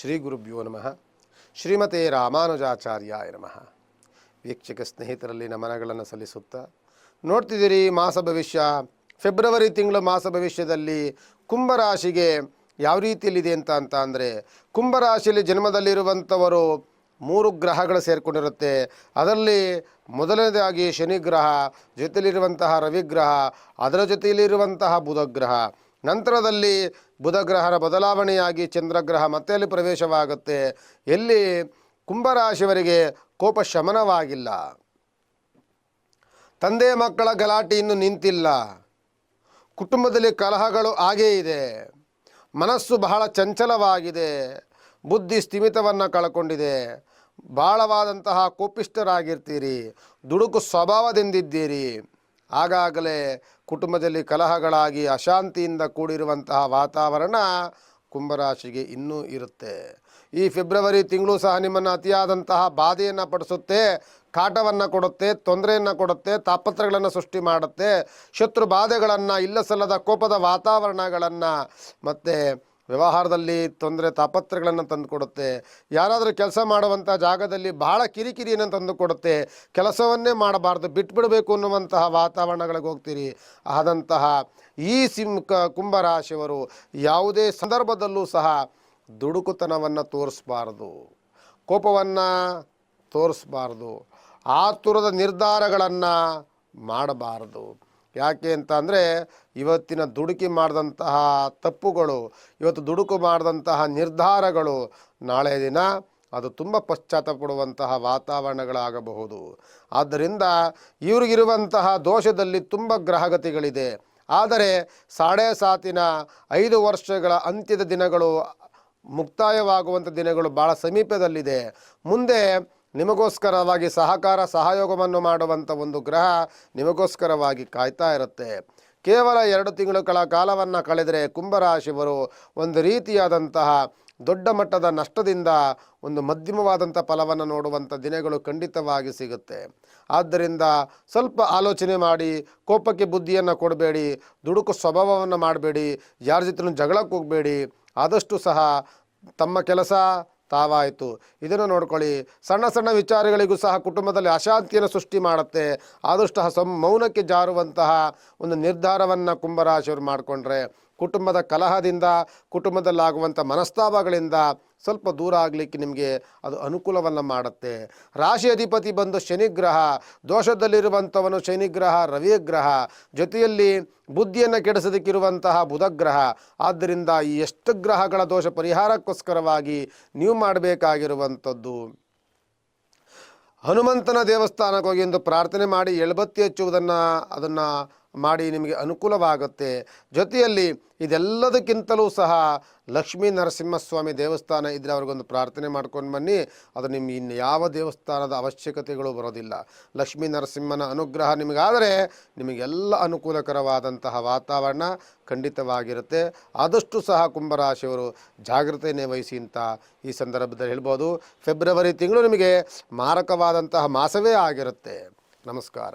ಶ್ರೀ ಗುರುಭ್ಯೋ ನಮಃ. ಶ್ರೀಮತೆ ರಾಮಾನುಜಾಚಾರ್ಯಾಯ ನಮಃ. ವೀಕ್ಷಕ ಸ್ನೇಹಿತರಲ್ಲಿ ನಮನಗಳನ್ನು ಸಲ್ಲಿಸುತ್ತಾ ನೋಡ್ತಿದ್ದೀರಿ ಮಾಸ ಭವಿಷ್ಯ. ಫೆಬ್ರವರಿ ತಿಂಗಳು ಮಾಸ ಭವಿಷ್ಯದಲ್ಲಿ ಕುಂಭರಾಶಿಗೆ ಯಾವ ರೀತಿಯಲ್ಲಿದೆ ಅಂತ ಅಂತ ಅಂದರೆ ಕುಂಭರಾಶಿಯಲ್ಲಿ ಜನ್ಮದಲ್ಲಿರುವಂಥವರು ಮೂರು ಗ್ರಹಗಳು ಸೇರಿಕೊಂಡಿರುತ್ತೆ. ಅದರಲ್ಲಿ ಮೊದಲನೇದಾಗಿ ಶನಿ ಗ್ರಹ ಜೊತೆಯಲ್ಲಿರುವಂತಹ ರವಿಗ್ರಹ, ಅದರ ಜೊತೆಯಲ್ಲಿರುವಂತಹ ಬುಧ ಗ್ರಹ. ನಂತರದಲ್ಲಿ ಬುಧಗ್ರಹರ ಬದಲಾವಣೆಯಾಗಿ ಚಂದ್ರಗ್ರಹ ಮತ್ತೆ ಅಲ್ಲಿ ಪ್ರವೇಶವಾಗುತ್ತೆ? ಎಲ್ಲಿ ಕುಂಭರಾಶಿಯವರಿಗೆ ಕೋಪ ಶಮನವಾಗಿಲ್ಲ. ತಂದೆ ಮಕ್ಕಳ ಗಲಾಟೆ ಇನ್ನೂ ನಿಂತಿಲ್ಲ. ಕುಟುಂಬದಲ್ಲಿ ಕಲಹಗಳು ಹಾಗೇ ಇದೆ. ಮನಸ್ಸು ಬಹಳ ಚಂಚಲವಾಗಿದೆ. ಬುದ್ಧಿ ಸ್ಥಿಮಿತವನ್ನು ಕಳ್ಕೊಂಡಿದೆ. ಬಹಳವಾದಂತಹ ಕೋಪಿಷ್ಠರಾಗಿರ್ತೀರಿ. ದುಡುಕು ಸ್ವಭಾವದಿಂದಿದ್ದೀರಿ. ಆಗಾಗಲೇ ಕುಟುಂಬದಲ್ಲಿ ಕಲಹಗಳಾಗಿ ಅಶಾಂತಿಯಿಂದ ಕೂಡಿರುವಂತಹ ವಾತಾವರಣ ಕುಂಭರಾಶಿಗೆ ಇನ್ನೂ ಇರುತ್ತೆ. ಈ ಫೆಬ್ರವರಿ ತಿಂಗಳು ಸಹ ನಿಮ್ಮನ್ನು ಅತಿಯಾದಂತಹ ಬಾಧೆಯನ್ನು ಪಡಿಸುತ್ತೆ, ಕಾಟವನ್ನು ಕೊಡುತ್ತೆ, ತೊಂದರೆಯನ್ನು ಕೊಡುತ್ತೆ ತಾಪತ್ರಗಳನ್ನು ಸೃಷ್ಟಿ ಮಾಡುತ್ತೆ, ಶತ್ರು ಬಾಧೆಗಳನ್ನು, ಇಲ್ಲಸಲ್ಲದ ಕೋಪದ ವಾತಾವರಣಗಳನ್ನು ಮತ್ತು ವ್ಯವಹಾರದಲ್ಲಿ ತೊಂದರೆ ತಾಪತ್ರಗಳನ್ನು ತಂದುಕೊಡುತ್ತೆ. ಯಾರಾದರೂ ಕೆಲಸ ಮಾಡುವಂಥ ಜಾಗದಲ್ಲಿ ಬಹಳ ಕಿರಿಕಿರಿಯನ್ನು ತಂದುಕೊಡುತ್ತೆ. ಕೆಲಸವನ್ನೇ ಮಾಡಬಾರ್ದು, ಬಿಟ್ಬಿಡಬೇಕು ಅನ್ನುವಂತಹ ವಾತಾವರಣಗಳಿಗೆ ಹೋಗ್ತೀರಿ. ಆದಂತಹ ಈ ಸಿಂ ಕುಂಭರಾಶಿಯವರು ಯಾವುದೇ ಸಂದರ್ಭದಲ್ಲೂ ಸಹ ದುಡುಕುತನವನ್ನು ತೋರಿಸ್ಬಾರ್ದು. ಕೋಪವನ್ನು ತೋರಿಸ್ಬಾರ್ದು. ಆತುರದ ನಿರ್ಧಾರಗಳನ್ನು ಮಾಡಬಾರ್ದು. ಯಾಕೆ ಅಂತ ಅಂದರೆ ಇವತ್ತಿನ ದುಡುಕಿ ಮಾಡಿದಂತಹ ತಪ್ಪುಗಳು, ಇವತ್ತು ದುಡುಕು ಮಾಡಿದಂತಹ ನಿರ್ಧಾರಗಳು ನಾಳೆ ದಿನ ಅದು ತುಂಬ ಪಶ್ಚಾತ್ತಾಪಡುವಂತಹ ವಾತಾವರಣಗಳಾಗಬಹುದು. ಆದ್ದರಿಂದ ಇವ್ರಿಗಿರುವಂತಹ ದೋಷದಲ್ಲಿ ತುಂಬ ಗ್ರಹಗತಿಗಳಿದೆ. ಆದರೆ ಸಾಡೆ ಸಾತಿನ ಐದು ವರ್ಷಗಳ ಅಂತ್ಯದ ದಿನಗಳು ಮುಕ್ತಾಯವಾಗುವಂಥ ದಿನಗಳು ಭಾಳ ಸಮೀಪದಲ್ಲಿದೆ. ಮುಂದೆ ನಿಮಗೋಸ್ಕರವಾಗಿ ಸಹಕಾರ ಸಹಯೋಗವನ್ನು ಮಾಡುವಂಥ ಒಂದು ಗ್ರಹ ನಿಮಗೋಸ್ಕರವಾಗಿ ಕಾಯ್ತಾ ಇರುತ್ತೆ. ಕೇವಲ ಎರಡು ತಿಂಗಳುಗಳ ಕಾಲವನ್ನು ಕಳೆದರೆ ಕುಂಭರಾಶಿಯವರು ಒಂದು ರೀತಿಯಾದಂತಹ ದೊಡ್ಡ ಮಟ್ಟದ ನಷ್ಟದಿಂದ ಒಂದು ಮಧ್ಯಮವಾದಂಥ ಫಲವನ್ನು ನೋಡುವಂಥ ದಿನಗಳು ಖಂಡಿತವಾಗಿ ಸಿಗುತ್ತೆ. ಆದ್ದರಿಂದ ಸ್ವಲ್ಪ ಆಲೋಚನೆ ಮಾಡಿ, ಕೋಪಕ್ಕೆ ಬುದ್ಧಿಯನ್ನು ಕೊಡಬೇಡಿ, ದುಡುಕು ಸ್ವಭಾವವನ್ನು ಮಾಡಬೇಡಿ, ಯಾರ ಜೊತೆ ಜಗಳಕ್ಕೆ ಹೋಗಬೇಡಿ, ಆದಷ್ಟು ಸಹ ತಮ್ಮ ಕೆಲಸ ತಾವಾಯಿತು. ಇದನ್ನು ನೋಡ್ಕೊಳ್ಳಿ. ಸಣ್ಣ ಸಣ್ಣ ವಿಚಾರಗಳಿಗೂ ಸಹ ಕುಟುಂಬದಲ್ಲಿ ಅಶಾಂತಿಯನ್ನು ಸೃಷ್ಟಿ ಮಾಡುತ್ತೆ. ಆದಷ್ಟು ಮೌನಕ್ಕೆ ಜಾರುವಂತಹ ಒಂದು ನಿರ್ಧಾರವನ್ನು ಕುಂಭರಾಶಿಯವರು ಮಾಡಿಕೊಂಡ್ರೆ. ಕುಟುಂಬದ ಕಲಹದಿಂದ ಕುಟುಂಬದಲ್ಲಾಗುವಂಥ ಮನಸ್ತಾಪಗಳಿಂದ ಸ್ವಲ್ಪ ದೂರ ಆಗಲಿಕ್ಕೆ ನಿಮಗೆ ಅದು ಅನುಕೂಲವನ್ನು ಮಾಡುತ್ತೆ. ರಾಶಿ ಅಧಿಪತಿ ಬಂದು ಶನಿಗ್ರಹ ದೋಷದಲ್ಲಿರುವಂಥವನು ಶನಿಗ್ರಹ, ರವಿಗ್ರಹ, ಜೊತೆಯಲ್ಲಿ ಬುದ್ಧಿಯನ್ನು ಕೆಡಿಸೋದಕ್ಕಿರುವಂತಹ ಬುಧಗ್ರಹ. ಆದ್ದರಿಂದ ಈ ಎಷ್ಟು ಗ್ರಹಗಳ ದೋಷ ಪರಿಹಾರಕ್ಕೋಸ್ಕರವಾಗಿ ನೀವು ಮಾಡಬೇಕಾಗಿರುವಂಥದ್ದು ಹನುಮಂತನ ದೇವಸ್ಥಾನಕ್ಕೆ ಹೋಗಿ ಎಂದು ಪ್ರಾರ್ಥನೆ ಮಾಡಿ ಎಳ್ಬತ್ತಿ ಹಚ್ಚುವುದನ್ನು, ಅದನ್ನು ಮಾಡಿ ನಿಮಗೆ ಅನುಕೂಲವಾಗುತ್ತೆ. ಜೊತೆಯಲ್ಲಿ ಇದೆಲ್ಲದಕ್ಕಿಂತಲೂ ಸಹ ಲಕ್ಷ್ಮೀ ನರಸಿಂಹಸ್ವಾಮಿ ದೇವಸ್ಥಾನ ಇದ್ದರೆ ಅವ್ರಿಗೊಂದು ಪ್ರಾರ್ಥನೆ ಮಾಡ್ಕೊಂಡು ಬನ್ನಿ. ಅದು ನಿಮ್ಮ ಇನ್ನು ಯಾವ ದೇವಸ್ಥಾನದ ಅವಶ್ಯಕತೆಗಳು ಬರೋದಿಲ್ಲ. ಲಕ್ಷ್ಮೀ ನರಸಿಂಹನ ಅನುಗ್ರಹ ನಿಮಗಾದರೆ ನಿಮಗೆಲ್ಲ ಅನುಕೂಲಕರವಾದಂತಹ ವಾತಾವರಣ ಖಂಡಿತವಾಗಿರುತ್ತೆ. ಆದಷ್ಟು ಸಹ ಕುಂಭರಾಶಿಯವರು ಜಾಗ್ರತೆಯನ್ನೇ ವಹಿಸಿ ಅಂತ ಈ ಸಂದರ್ಭದಲ್ಲಿ ಹೇಳ್ಬೋದು. ಫೆಬ್ರವರಿ ತಿಂಗಳು ನಿಮಗೆ ಮಾರಕವಾದಂತಹ ಮಾಸವೇ ಆಗಿರುತ್ತೆ. ನಮಸ್ಕಾರ.